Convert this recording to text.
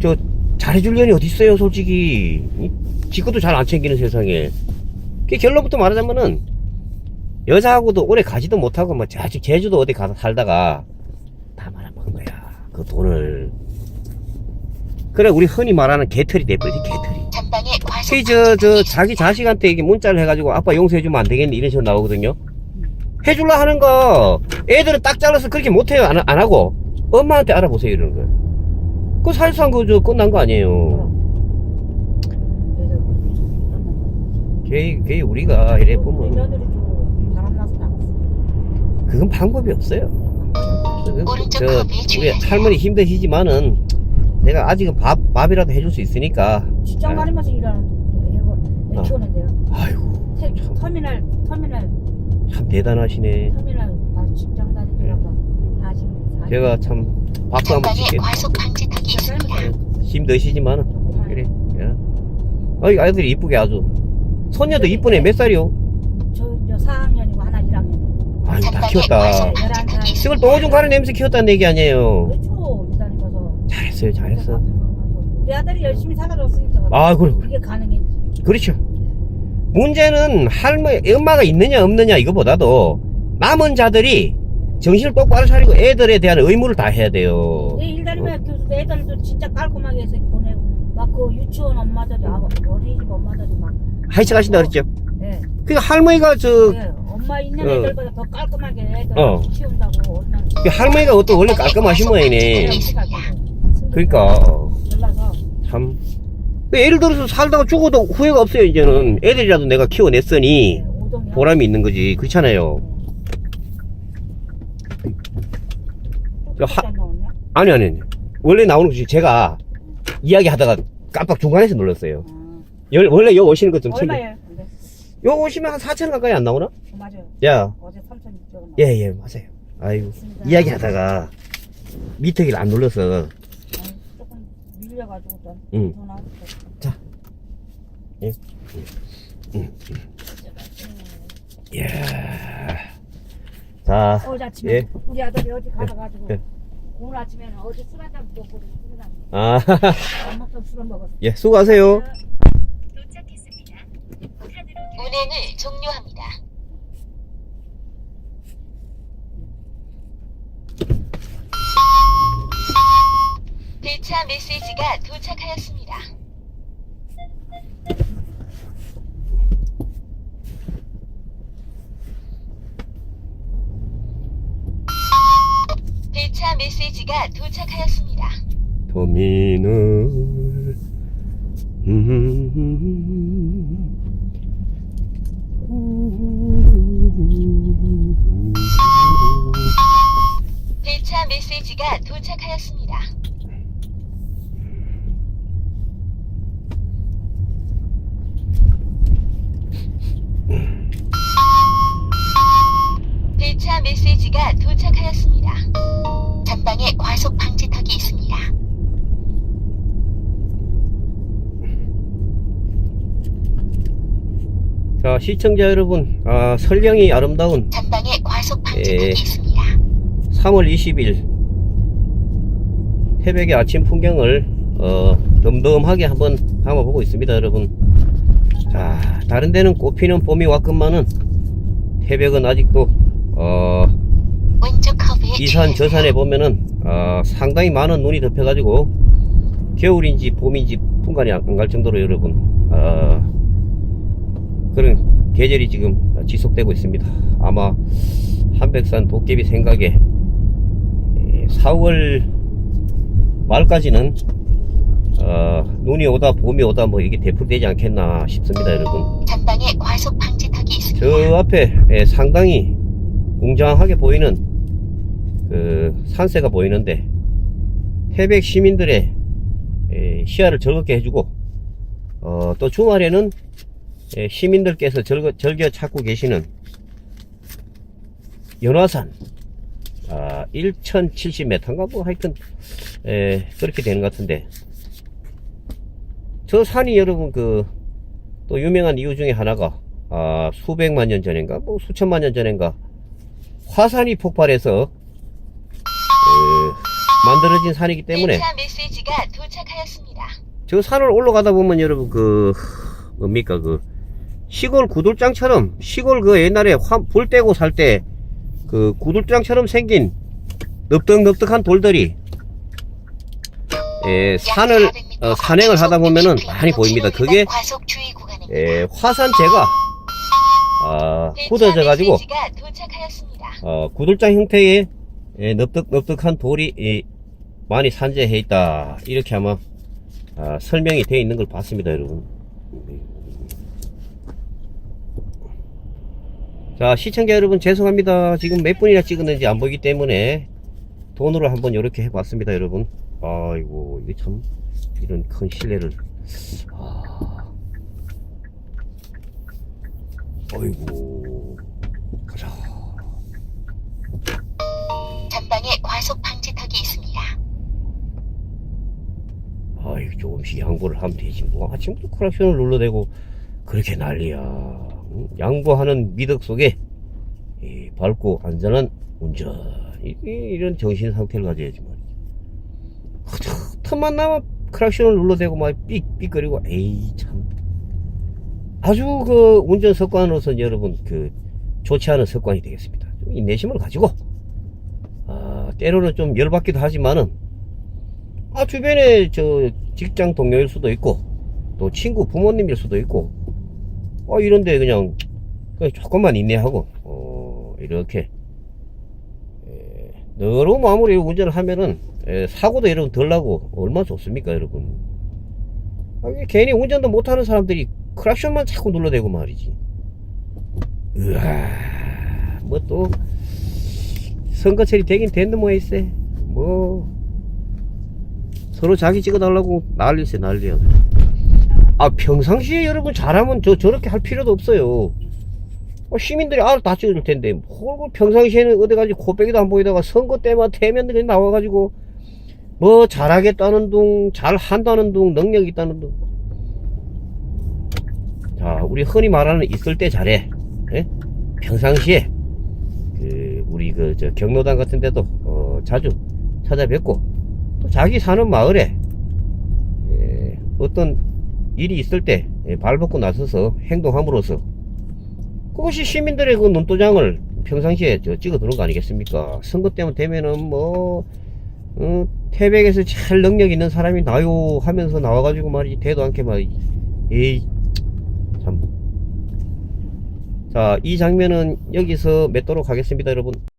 저 잘해줄 년이 어디 있어요 솔직히 이, 지 것도 잘 안 챙기는 세상에 그 결론부터 말하자면은 여자하고도 오래 가지도 못하고 뭐 아직 제주도 어디 가서 살다가 다 말아먹은 거야 그 돈을 그래 우리 흔히 말하는 개털이 돼버리지 개털이 전방에 과속 그, 저, 저, 자기 자식한테 이게 문자를 해가지고 아빠 용서해주면 안 되겠니? 이런 식으로 나오거든요. 해줄라 하는 거, 애들은 딱 잘라서 그렇게 못해요. 안, 안 하고. 엄마한테 알아보세요. 이러는 거예요. 그 사실상 그, 저, 끝난 거 아니에요. 걔, 걔 우리가 이래 보면, 며느리 좀 바람나서 나갔어. 그건 방법이 없어요. 그건 오른쪽 저, 커브에 우리 주의하세요. 할머니 힘드시지만은, 내가 아직은 밥, 밥이라도 해줄 수 있으니까. 직장 다니면서 일하는데 애, 어. 애 키우는데요. 아이고, 태, 터미널 터미널 참 대단하시네. 터미널 아, 직장 다니느라고 40 40 제가 참, 박수 한번 전방에 칠게요. 과속. 힘드시지만은 조그만 그래 야. 어이 아이들이 이쁘게 아주 손녀도 이쁘네 몇 살이요? 저 이제 4학년이고 하나 1학년. 아유 다 키웠다 과속 방지턱이 이걸 있습니다. 똥오줌 가는 냄새 키웠다는 얘기 아니에요 그렇죠. 잘했어요 잘했어 우리 아들이 열심히 살아줬으니까 아 그래 그래 그게 가능했지. 그렇죠 문제는 할머니 엄마가 있느냐 없느냐 이거보다도 남은 자들이 정신을 똑바로 차리고 애들에 대한 의무를 다 해야 돼요 내 일 다니면 교수도 애들도 진짜 깔끔하게 해서 보내고 막 그 유치원 엄마들이 아, 어린이집 엄마들이 막 하이츠 가신다 그랬죠 예. 그 할머니가 저 예, 엄마 있는 어. 애들보다 더 깔끔하게 애들 어. 키운다고 얼마나 그 할머니가 또 원래 깔끔하신 모양이네 그러니까 연락서 참. 그 예를 들어서 살다가 죽어도 후회가 없어요, 이제는. 애들이라도 내가 키워냈으니 오동이 보람이 있는 거지. 그렇잖아요. 하- 아니, 아니, 아니. 원래 나오는 거지. 제가 이야기 하다가 깜빡 중간에서 놀랐어요. 열- 원래 여기 오시는 것 좀 챙겨. 얼마예요? 근데 여기 오시면 한 4천 가까이 안 나오나? 어, 맞아요. 야, 어제 3,600원. 예, 예, 맞아요. 아이고. 이야기 하다가 미터기를 안 눌러서. 조금 밀려가지고 좀. 응. 더 나왔어. 자. 예. 이야. 자, 어제 아침에 예. 우리 아들이 어디 가가지고 예. 오늘 아침에는 어제 술 한잔 먹고 술을 안 아, 안 먹던 술을 먹었어. 예, 수고하세요. 도착했습니다. 운행을 종료합니다. 배차 메시지가 도착하였습니다. 배차 메시지가 도착하였습니다. 터미널. 배차 메시지가 도착하였습니다. 배차 메시지가 도착하였습니다. 전방에 과속 방지턱이 있습니다. 자, 시청자 여러분, 아, 설령이 아름다운 전방에 과속 방지턱이 예. 있습니다. 3월 20일 태백의 아침 풍경을 어, 덤덤하게 한번 담아보고 있습니다, 여러분. 자, 다른 데는 꽃피는 봄이 왔건만은 태백은 아직도 어, 이산. 저산에 보면은 어, 상당히 많은 눈이 덮여가지고 겨울인지 봄인지 분간이 안 갈 정도로 여러분 어, 그런 계절이 지금 지속되고 있습니다. 아마 한백산 도깨비 생각에 4월 말까지는 어, 눈이 오다 봄이 오다 뭐 이게 대풀되지 않겠나 싶습니다, 여러분. 전방에 과속 방지턱이 있습니다. 저 앞에 예, 상당히 웅장하게 보이는 그 산세가 보이는데 태백 시민들의 예, 시야를 즐겁게 해주고 어, 또 주말에는 예, 시민들께서 즐겨, 즐겨 찾고 계시는 연화산 아, 1070m인가? 뭐 하여튼 예, 그렇게 되는 것 같은데. 저 산이 여러분 그 또 유명한 이유 중에 하나가 아, 수백만 년 전인가? 뭐 수천만 년 전인가? 화산이 폭발해서 그 만들어진 산이기 때문에 메시지가 도착하였습니다. 저 산을 올라가다 보면 여러분 그 뭡니까 그 시골 구들장처럼 시골 그 옛날에 환, 불 떼고 살 때 그 구들장처럼 생긴 넓적넓적한 돌들이 예, 산을 어, 산행을 하다 보면은 많이 보입니다. 그게. 예, 화산 재가 아, 굳어져 가지고. 어, 구들장 형태의 예, 넓적넓적한 돌이 예, 많이 산재해 있다. 이렇게 아마 아, 설명이 되어 있는 걸 봤습니다 여러분. 자 시청자 여러분 죄송합니다. 지금 몇 분이나 찍었는지 안 보이기 때문에 돈으로 한번 이렇게 해봤습니다 여러분. 아이고 이게 참 이런 큰 신뢰를. 아. 아이고. 가자 조금씩 양보를 하면 되지 뭐. 아침부터 크락션을 눌러대고 그렇게 난리야. 응? 양보하는 미덕 속에 이 밝고 안전한 운전. 이, 런 정신 상태를 가져야지 말이야 틈만 나면 크락션을 눌러대고 막 삑삑거리고 에이 참. 아주 그 운전 습관으로서 여러분 그 좋지 않은 습관이 되겠습니다. 좀 인내심을 가지고 아 때로는 좀 열받기도 하지만은 아 주변에 저 직장 동료일 수도 있고 또 친구 부모님일 수도 있고 어 이런데 그냥 그냥 조금만 인내하고 어 이렇게 에, 너무 마무리 운전을 하면은 에, 사고도 여러분 덜 나고 얼마나 좋습니까 여러분? 아, 괜히 운전도 못하는 사람들이 크락션만 자꾸 눌러대고 말이지. 으아 뭐또 선거철이 되긴 됐는 뭐있어 뭐 서로 자기 찍어달라고 난리세 난리야. 아 평상시에 여러분 잘하면 저 저렇게 할 필요도 없어요. 어, 시민들이 알아서 다 찍어줄 텐데. 뭘 평상시에는 어디 가지 코빼기도 안 보이다가 선거 때만 태면 그냥 나와가지고 뭐 잘하겠다는 둥 잘한다는 둥 능력 있다는 둥 자 우리 흔히 말하는 있을 때 잘해. 예? 평상시에 그 우리 그 저 경로당 같은 데도 어, 자주 찾아뵙고 또 자기 사는 마을에 예, 어떤 일이 있을 때 예, 발벗고 나서서 행동함으로써 그것이 시민들의 그 눈도장을 평상시에 저 찍어 두는 거 아니겠습니까? 선거 때만 되면은 뭐 어, 태백에서 제일 능력 있는 사람이 나요 하면서 나와가지고 말이지 대도 않게 말이지 에이 참 자, 이 장면은 여기서 맺도록 하겠습니다, 여러분.